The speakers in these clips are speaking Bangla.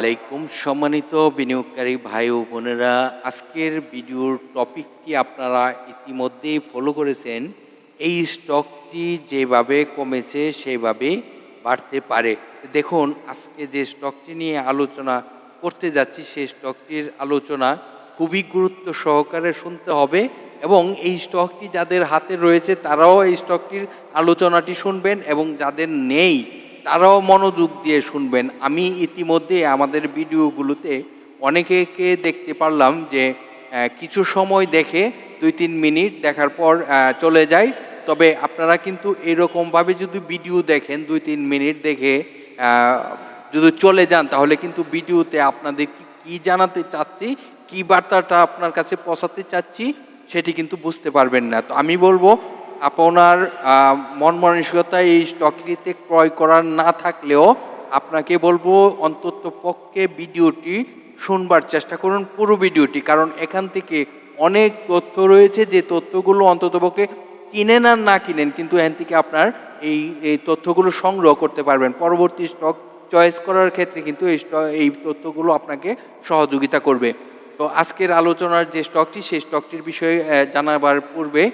আলাইকুম সম্মানিত বিনিয়োগকারী ভাই ও বোনেরা। আজকের ভিডিওর টপিকটি আপনারা ইতিমধ্যেই ফলো করেছেন। এই স্টকটি যেভাবে কমেছে সেইভাবে বাড়তে পারে। দেখুন, আজকে যে স্টকটি নিয়ে আলোচনা করতে যাচ্ছি, সেই স্টকটির আলোচনা খুবই গুরুত্ব সহকারে শুনতে হবে এবং এই স্টকটি যাদের হাতে রয়েছে, তারাও এই স্টকটির আলোচনাটি শুনবেন এবং যাদের নেই তারাও মনোযোগ দিয়ে শুনবেন। আমি ইতিমধ্যে আমাদের ভিডিওগুলোতে অনেকেকে দেখতে পারলাম যে কিছু সময় দেখে দুই তিন মিনিট দেখার পর চলে যায়। তবে আপনারা কিন্তু এরকমভাবে যদি ভিডিও দেখেন, দুই তিন মিনিট দেখে যদি চলে যান, তাহলে কিন্তু ভিডিওতে আপনাদের কি জানাতে চাচ্ছি, কি বার্তাটা আপনার কাছে পৌঁছাতে চাচ্ছি, সেটি কিন্তু বুঝতে পারবেন না। তো আমি বলব আপনার মন মানসিকতা এই স্টকটিতে ক্রয় করার না থাকলেও আপনাকে বলব অন্তত পক্ষে ভিডিওটি শুনবার চেষ্টা করুন, পুরো ভিডিওটি। কারণ এখান থেকে অনেক তথ্য রয়েছে, যে তথ্যগুলো অন্ততপক্ষে কিনেন আর না কিনেন, কিন্তু এখান থেকে আপনার এই এই তথ্যগুলো সংগ্রহ করতে পারবেন। পরবর্তী স্টক চয়েস করার ক্ষেত্রে কিন্তু এই এই তথ্যগুলো আপনাকে সহযোগিতা করবে। তো আজকের আলোচনার যে স্টকটি, সেই স্টকটির বিষয়ে জানাবার পূর্বে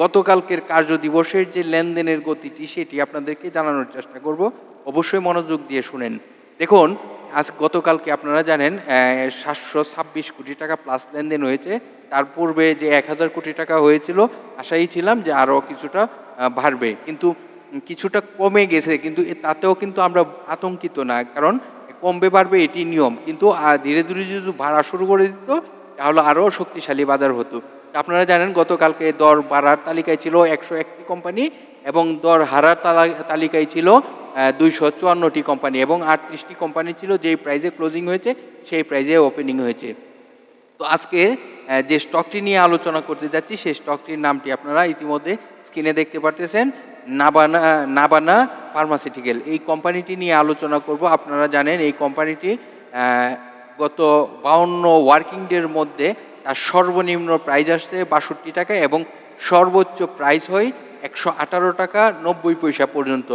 গতকালকের কার্য দিবসের যে লেনদেনের গতিটি সেটি আপনাদেরকে জানানোর চেষ্টা করব। অবশ্যই মনোযোগ দিয়ে শুনেন। দেখুন, আজ গতকালকে আপনারা জানেন সাতশো ছাব্বিশ কোটি টাকা প্লাস লেনদেন হয়েছে। তার পূর্বে যে এক হাজার কোটি টাকা হয়েছিল, আশাই ছিলাম যে আরও কিছুটা বাড়বে। কিন্তু কিছুটা কমে গেছে, কিন্তু তাতেও কিন্তু আমরা আতঙ্কিত না। কারণ কমবে, বাড়বে এটি নিয়ম। কিন্তু ধীরে ধীরে যদি ভাড়া শুরু করে দিত, তাহলে আরও শক্তিশালী বাজার হতো। আপনারা জানেন গতকালকে দর বাড়ার তালিকায় ছিল একশো একটি কোম্পানি এবং দর হারার তালিকায় ছিল দুইশো চুয়ান্নটি কোম্পানি এবং আটত্রিশটি কোম্পানি ছিল যেই প্রাইজে ক্লোজিং হয়েছে, সেই প্রাইজে ওপেনিং হয়েছে। তো আজকে যে স্টকটি নিয়ে আলোচনা করতে যাচ্ছি, সেই স্টকটির নামটি আপনারা ইতিমধ্যে স্ক্রিনে দেখতে পারতেছেন, নাবানা নাবানা ফার্মাসিউটিক্যাল। এই কোম্পানিটি নিয়ে আলোচনা করব। আপনারা জানেন এই কোম্পানিটি গত বাউন্ন ওয়ার্কিং ডের মধ্যে তার সর্বনিম্ন প্রাইজ আসছে বাষট্টি টাকা এবং সর্বোচ্চ প্রাইজ হয় একশো আঠারো টাকা নব্বই পয়সা পর্যন্ত।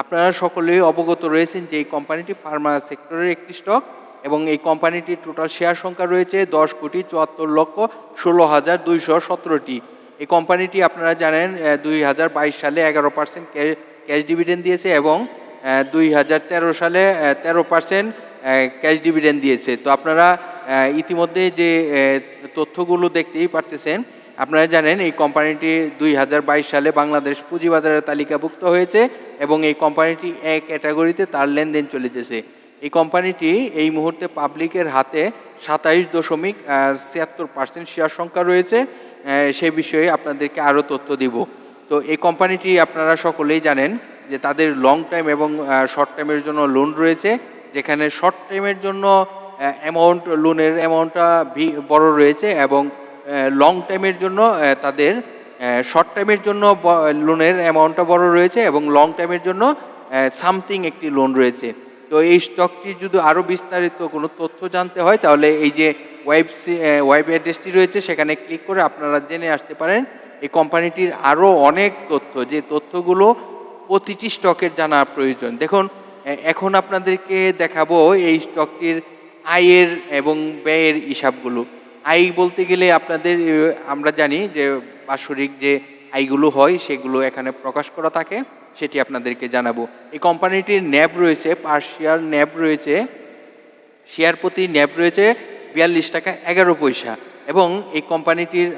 আপনারা সকলেই অবগত রয়েছেন যে এই কোম্পানিটি ফার্মা সেক্টরের একটি স্টক এবং এই কোম্পানিটির টোটাল শেয়ার সংখ্যা রয়েছে দশ কোটি চুয়াত্তর লক্ষ ষোলো হাজার দুইশো সতেরোটি। এই কোম্পানিটি আপনারা জানেন দুই হাজার বাইশ সালে এগারো পার্সেন্ট ক্যাশ ডিভিডেন্ড দিয়েছে এবং দুই হাজার তেরো সালে তেরো পার্সেন্ট ক্যাশ ডিভিডেন্ড দিয়েছে। তো আপনারা ইতিমধ্যে যে তথ্যগুলো দেখতেই পারতেছেন। আপনারা জানেন, এই কোম্পানিটি দুই হাজার বাইশ সালে বাংলাদেশ পুঁজিবাজারের তালিকাভুক্ত হয়েছে এবং এই কোম্পানিটি এক ক্যাটাগরিতে তার লেনদেন চলিতেছে। এই কোম্পানিটি এই মুহূর্তে পাবলিকের হাতে সাতাইশ দশমিক ছিয়াত্তর পার্সেন্ট শেয়ার সংখ্যা রয়েছে। সে বিষয়ে আপনাদেরকে আরও তথ্য দিব। তো এই কোম্পানিটি আপনারা সকলেই জানেন যে তাদের লং টাইম এবং শর্ট টাইমের জন্য লোন রয়েছে, যেখানে শর্ট টাইমের জন্য অ্যামাউন্ট লোনের অ্যামাউন্টটা বড় রয়েছে এবং লং টাইমের জন্য তাদের শর্ট টাইমের জন্য লোনের অ্যামাউন্টটা বড় রয়েছে এবং লং টাইমের জন্য সামথিং একটি লোন রয়েছে। তো এই স্টকটির যদি আরও বিস্তারিত কোনো তথ্য জানতে হয়, তাহলে এই যে ওয়েব ওয়েব অ্যাড্রেসটি রয়েছে, সেখানে ক্লিক করে আপনারা জেনে আসতে পারেন। এই কোম্পানিটির আরও অনেক তথ্য, যে তথ্যগুলো প্রতিটি স্টকের জানা প্রয়োজন। দেখুন এখন আপনাদেরকে দেখাবো এই স্টকটির আয়ের এবং ব্যয়ের হিসাবগুলো। আয় বলতে গেলে আপনাদের আমরা জানি যে বাৎসরিক যে আয়গুলো হয়, সেগুলো এখানে প্রকাশ করা থাকে, সেটি আপনাদেরকে জানাব। এই কোম্পানিটির ন্যাব রয়েছে পার শেয়ার ন্যাব রয়েছে শেয়ার প্রতি ন্যাব রয়েছে, বিয়াল্লিশ টাকা এগারো পয়সা। এবং এই কোম্পানিটির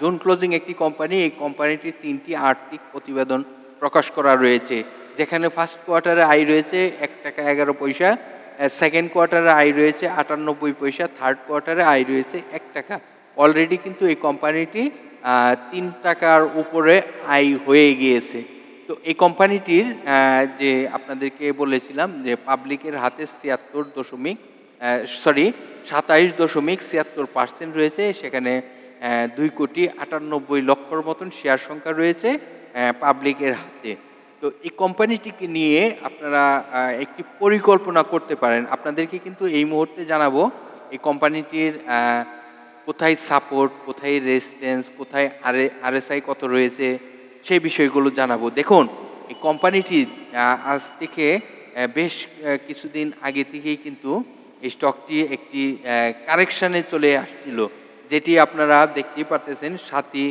জুন ক্লোজিং একটি কোম্পানি, এই কোম্পানিটির তিনটি আর্থিক প্রতিবেদন প্রকাশ করা রয়েছে। যেখানে ফার্স্ট কোয়ার্টারে আয় রয়েছে এক টাকা এগারো পয়সা সেকেন্ড কোয়ার্টারে আয় রয়েছে আটানব্বই পয়সা থার্ড কোয়ার্টারে আয় রয়েছে এক টাকা। অলরেডি কিন্তু এই কোম্পানিটি তিন টাকার উপরে আয় হয়ে গিয়েছে। তো এই কোম্পানিটির যে আপনাদেরকে বলেছিলাম যে পাবলিকের হাতে ছিয়াত্তর দশমিক সরি সাতাইশ দশমিক ছিয়াত্তর পার্সেন্ট রয়েছে। সেখানে দুই কোটি আটানব্বই লক্ষর মতন শেয়ার সংখ্যা রয়েছে পাবলিকের হাতে। তো এই কোম্পানিটিকে নিয়ে আপনারা একটি পরিকল্পনা করতে পারেন। আপনাদেরকে কিন্তু এই মুহূর্তে জানাব, এই কোম্পানিটির কোথায় সাপোর্ট কোথায় রেজিস্ট্যান্স কোথায় আরএ আরএসআই কত রয়েছে, সেই বিষয়গুলো জানাব। দেখুন, এই কোম্পানিটি আজ থেকে বেশ কিছুদিন আগে থেকেই কিন্তু এই স্টকটি একটি কারেকশানে চলে আসছিল, যেটি আপনারা দেখতেই পারতেছেন সাতই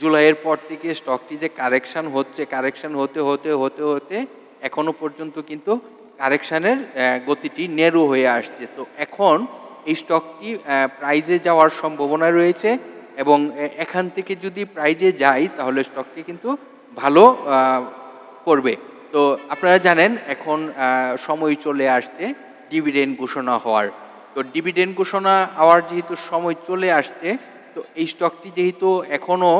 জুলাইয়ের পর থেকে স্টকটি যে কারেকশন হচ্ছে কারেকশন হতে হতে হতে হতে এখনও পর্যন্ত কিন্তু কারেকশানের গতিটি নেরু হয়ে আসছে। তো এখন এই স্টকটি প্রাইজে যাওয়ার সম্ভাবনা রয়েছে এবং এখান থেকে যদি প্রাইজে যায় তাহলে স্টকটি কিন্তু ভালো করবে। তো আপনারা জানেন এখন সময় চলে আসছে ডিভিডেন্ড ঘোষণা হওয়ার। তো ডিভিডেন্ড ঘোষণা হওয়ার যেহেতু সময় চলে আসছে তো এই স্টকটি যেহেতু এখনও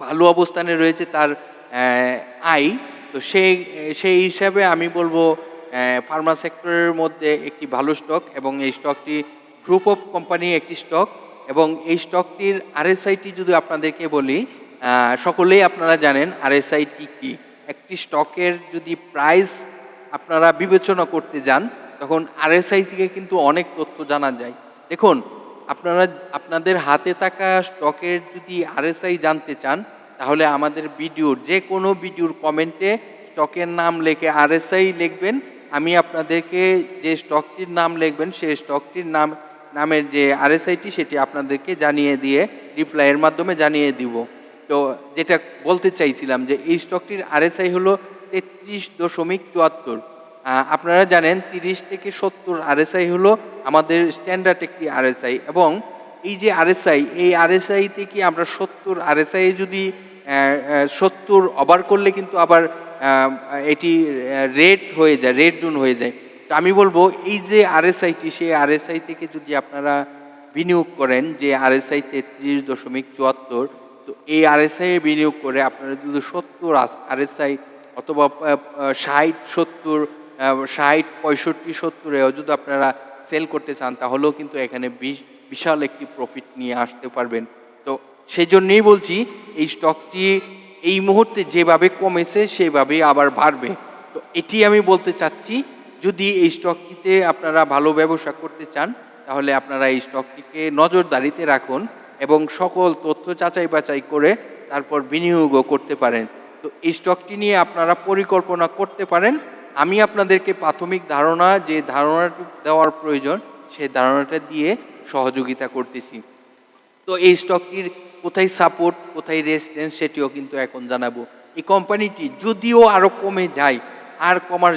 ভালো অবস্থানে রয়েছে তার আয়, তো সেই সেই হিসাবে আমি বলব ফার্মা সেক্টরের মধ্যে একটি ভালো স্টক এবং এই স্টকটি গ্রুপ অফ কোম্পানি একটি স্টক এবং এই স্টকটির আরএসআইটি যদি আপনাদেরকে বলি সকলেই আপনারা জানেন আরএসআইটি কি। একটি স্টকের যদি প্রাইস আপনারা বিবেচনা করতে যান, তখন আরএসআই থেকে কিন্তু অনেক তথ্য জানা যায়। দেখুন আপনারা আপনাদের হাতে থাকা স্টকের যদি আরএসআই জানতে চান, তাহলে আমাদের ভিডিওর যে কোনো ভিডিওর কমেন্টে স্টকের নাম লিখে আরএসআই লিখবেন। আমি আপনাদেরকে যে স্টকটির নাম লিখবেন, সেই স্টকটির নাম, নামের যে আরএসআইটি সেটি আপনাদেরকে জানিয়ে দিয়ে রিপ্লাইয়ের মাধ্যমে জানিয়ে দিব। তো যেটা বলতে চাইছিলাম যে, এই স্টকটির আরএসআই হলো তেত্রিশ দশমিক চুয়াত্তর। আপনারা জানেন তিরিশ থেকে সত্তর আরএসআই হলো আমাদের স্ট্যান্ডার্ড একটি আরএসআই এবং এই যে আরএসআই, এই আরএসআই থেকে আমরা সত্তর আরএসআই যদি সত্তর ওভার করলে কিন্তু আবার এটি রেড হয়ে যায় রেড জোন হয়ে যায়। তো আমি বলব, এই যে আরএসআইটি, সেই আরএসআই থেকে যদি আপনারা বিনিয়োগ করেন যে আরএসআই তেত্রিশ দশমিক চুয়াত্তর, তো এই আরএসআই বিনিয়োগ করে আপনারা যদি সত্তর আরএসআই অথবা ষাট, সত্তর ষাট, পঁয়ষট্টি, সত্তরেও যদি আপনারা সেল করতে চান, তাহলেও কিন্তু এখানে বিশ- বিশাল একটি প্রফিট নিয়ে আসতে পারবেন। তো সেই জন্যেই বলছি, এই স্টকটি এই মুহূর্তে যেভাবে কমেছে, সেভাবেই আবার বাড়বে। তো এটি আমি বলতে চাচ্ছি, যদি এই স্টকটিতে আপনারা ভালো ব্যবসা করতে চান, তাহলে আপনারা এই স্টকটিকে নজরদারিতে রাখুন এবং সকল তথ্য যাচাই বাছাই করে তারপর বিনিয়োগও করতে পারেন। তো এই স্টকটি নিয়ে আপনারা পরিকল্পনা করতে পারেন আমি আপনাদেরকে প্রাথমিক ধারণা যে ধারণাটি দেওয়ার প্রয়োজন, সেই ধারণাটা দিয়ে সহযোগিতা করতেছি। তো এই স্টকটির কোথায় সাপোর্ট কোথায় রেজিস্ট্যান্স সেটিও কিন্তু এখন জানাব। এই কোম্পানিটি যদিও আরও কমে যায়, আর কমার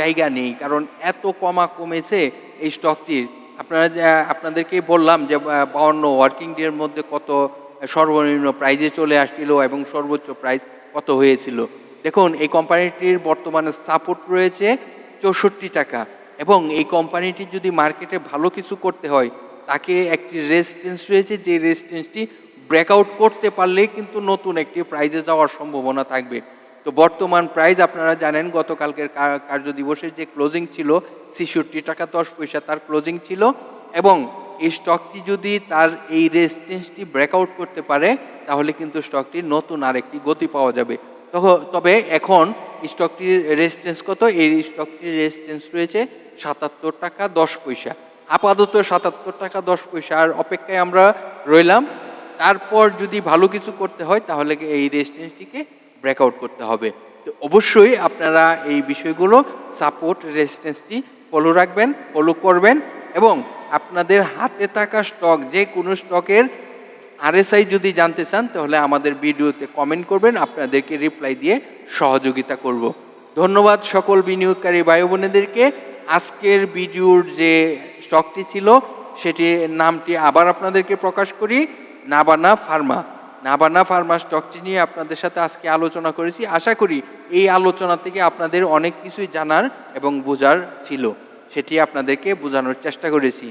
জায়গা নেই, কারণ এত কমা কমেছে এই স্টকটির আপনারা আপনাদেরকে বললাম যে বাউন্ন ওয়ার্কিং ডের মধ্যে কত সর্বনিম্ন প্রাইজে চলে আসছিল এবং সর্বোচ্চ প্রাইস কত হয়েছিল। দেখুন, এই কোম্পানিটির বর্তমানে সাপোর্ট রয়েছে চৌষট্টি টাকা এবং এই কোম্পানিটি যদি মার্কেটে ভালো কিছু করতে হয়, তাকে একটি রেজিস্ট্যান্স রয়েছে যে রেজিস্ট্যান্সটি ব্রেকআউট করতে পারলে কিন্তু নতুন একটি প্রাইজে যাওয়ার সম্ভাবনা থাকবে। তো বর্তমান প্রাইস আপনারা জানেন, গতকালকের কার্য দিবসের যে ক্লোজিং ছিল, ছেষট্টি টাকা দশ পয়সা তার ক্লোজিং ছিল এবং এই স্টকটি যদি তার এই রেজিস্ট্যান্সটি ব্রেকআউট করতে পারে, তাহলে কিন্তু স্টকটির নতুন আরেকটি গতি পাওয়া যাবে। তবে এখন স্টকটির রেজিস্ট্যান্স কত? এই স্টকটির রেজিস্ট্যান্স রয়েছে সাতাত্তর টাকা দশ পয়সা। আপাতত সাতাত্তর টাকা দশ পয়সার অপেক্ষায় আমরা রইলাম। তারপর যদি ভালো কিছু করতে হয়, তাহলে এই রেজিস্ট্যান্সটিকে ব্রেকআউট করতে হবে। তো অবশ্যই আপনারা এই বিষয়গুলো সাপোর্ট রেজিস্ট্যান্সটি ফলো রাখবেন ফলো করবেন এবং আপনাদের হাতে থাকা স্টক যে কোনো স্টকের আরএসআই যদি জানতে চান, তাহলে আমাদের ভিডিওতে কমেন্ট করবেন, আপনাদেরকে রিপ্লাই দিয়ে সহযোগিতা করব। ধন্যবাদ সকল বিনিয়োগকারী ভাই বোনেদেরকে আজকের ভিডিওর যে স্টকটি ছিল সেটি নামটি আবার আপনাদেরকে প্রকাশ করি, নাবানা ফার্মা। নাবানা ফার্মা স্টকটি নিয়ে আপনাদের সাথে আজকে আলোচনা করেছি। আশা করি এই আলোচনা থেকে আপনাদের অনেক কিছুই জানার এবং বোঝার ছিল। সেটি আপনাদেরকে বোঝানোর চেষ্টা করেছি।